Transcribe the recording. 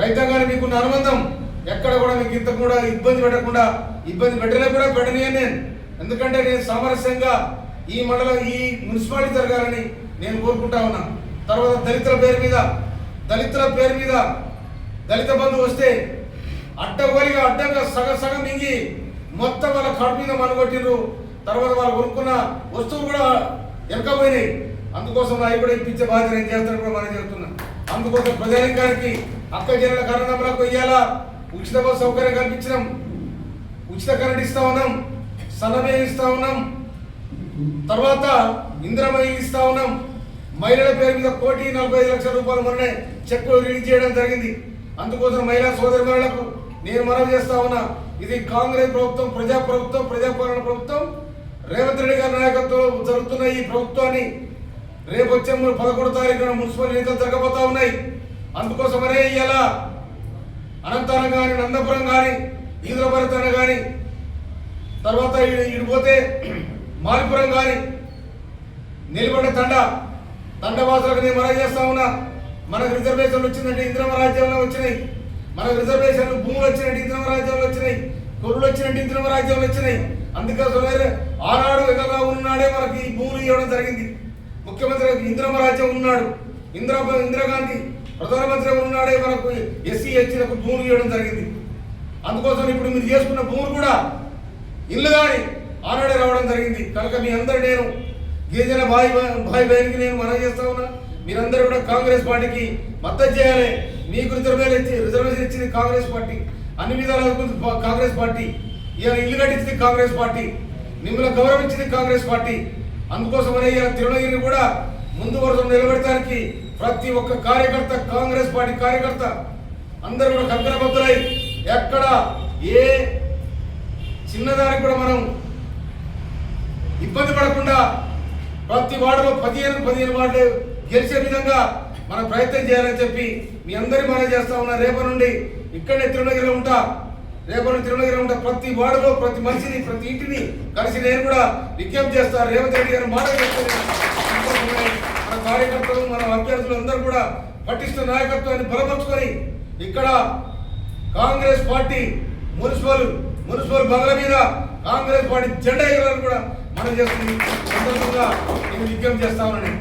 రైతాంగాన్ని మీకున్న అనుబంధం ఎక్కడ కూడా మీకు ఇంత కూడా ఇబ్బంది పెట్టకుండా ఇబ్బంది పెట్టలే కూడా పెట్టనియను నేను. ఎందుకంటే నేను సామరస్యంగా ఈ మండలం ఈ మున్సిపాలిటీ జరగాలని నేను కోరుకుంటా ఉన్నా. తర్వాత దళితుల పేరు మీద దళితుల పేరు మీద దళిత బంధు వస్తే అడ్డగోలిగా అడ్డంగా సగం సగం మింగి మొత్తం వాళ్ళ కాటు మీద మనగొట్టిండ్రు తర్వాత వాళ్ళు కొనుక్కున్న వస్తువులు కూడా వెనకపోయినాయి. అందుకోసం అవి కూడా ఇప్పించే బాధ్యత ఏం చేస్తాను కూడా మనం చెప్తున్నాం. అందుకోసం ప్రజానికానికి అక్క జిల్లా బ్రాకు ఇయ్యాలా? ఉచిత బస్సు సౌకర్యం కల్పించినాం. ఉచిత కరెంట్ ఇస్తా ఉన్నాం. సన్నమేయం ఇస్తా ఉన్నాం. తర్వాత ఇంద్రమయం ఇస్తా ఉన్నాం. మహిళల పేరు మీద కోటి నలభై ఐదు లక్షల రూపాయలు మొన్నే చెక్కులు రిలీజ్ చేయడం జరిగింది. అందుకోసం మహిళా సోదరి మహిళలకు నేను మనవి చేస్తా ఉన్నా. ఇది కాంగ్రెస్ ప్రభుత్వం ప్రజా ప్రభుత్వం ప్రజాపాలన ప్రభుత్వం. రేవంత్ రెడ్డి గారి నాయకత్వంలో జరుగుతున్న ఈ ప్రభుత్వాన్ని రేపు వచ్చే పదకొండు తారీఖున మున్సిపల్ ఎన్నికలు జరగబోతా ఉన్నాయి. అందుకోసమనే ఇలా అనంతరం కానీ నందపురం కానీ ఈదులభరితన కానీ తర్వాత ఇడిపోతే మాలిపురం కానీ నిలబడ్డ తండ తండవాసులకు నేను మనం చేస్తా ఉన్నా. మనకు రిజర్వేషన్లు వచ్చిందంటే ఇంద్రమ రాజ్యంలో వచ్చినాయి. మనకు రిజర్వేషన్లు భూములు వచ్చినట్టు ఇంద్రమ రాజ్యంలో వచ్చినాయి. గొర్రెలు వచ్చినట్టు ఇంద్రమ రాజ్యంలో వచ్చినాయి. అందుకోసమే ఆనాడు ఎగగా ఉన్నాడే మనకి ఈ భూములు ఇవ్వడం జరిగింది. ముఖ్యమంత్రి ఇంద్రమ రాజ్యం ఉన్నాడు. ఇందిరా ఇందిరాగాంధీ ప్రధానమంత్రి ఉన్నాడే మనకు ఎస్సీ ఎస్టీలకు భూములు ఇవ్వడం జరిగింది. అందుకోసం ఇప్పుడు మీరు చేసుకున్న భూములు కూడా ఇల్లు కానీ ఆనాడే రావడం జరిగింది. కనుక మీ అందరు నేను గిరిజన భాయ్ భాయ్ బయనికి నేను మనం చేస్తా ఉన్నా. మీరందరూ కూడా కాంగ్రెస్ పార్టీకి మద్దతు చేయాలి. మీకు రిజర్వేషన్ ఇచ్చి రిజర్వేషన్ ఇచ్చింది కాంగ్రెస్ పార్టీ. అన్ని విధాలు కాంగ్రెస్ పార్టీ. ఇవాళ ఇల్లు కట్టించింది కాంగ్రెస్ పార్టీ. మిమ్మల్ని గౌరవించింది కాంగ్రెస్ పార్టీ. అందుకోసమనే ఇవాళ తిరుణగిరిని కూడా ముందు వరుసలో నిలబెట్టడానికి ప్రతి ఒక్క కార్యకర్త కాంగ్రెస్ పార్టీ కార్యకర్త అందరూ కూడా కంకణబద్దులై ఎక్కడ ఏ చిన్నదానికి కూడా మనం ఇబ్బంది పడకుండా ప్రతి వార్డులో పదిహేను పదిహేను వార్డులు గెలిచే విధంగా మనం ప్రయత్నం చేయాలని చెప్పి మీ అందరి మనం చేస్తా ఉన్నా. రేపటి నుండి ఇక్కడనే తిరుమలగిరిలో ఉంటా. రేపటి నుండి ఉంటే ప్రతి వార్డులో ప్రతి మనిషిని ప్రతి ఇంటిని కలిసి నేను కూడా విజ్ఞప్తి చేస్తా. రేవంత్ రెడ్డి గారు మాట మన కార్యకర్తలు మన అభ్యర్థులు అందరూ కూడా పటిష్ట నాయకత్వాన్ని బలపరుచుకొని ఇక్కడ కాంగ్రెస్ పార్టీ మున్సిపల్ మున్సిపల్ బదల మీద కాంగ్రెస్ పార్టీ జెండా ఎగరాలను కూడా మనం చేస్తుంది సందర్భంగా నేను విజ్ఞప్తి చేస్తామని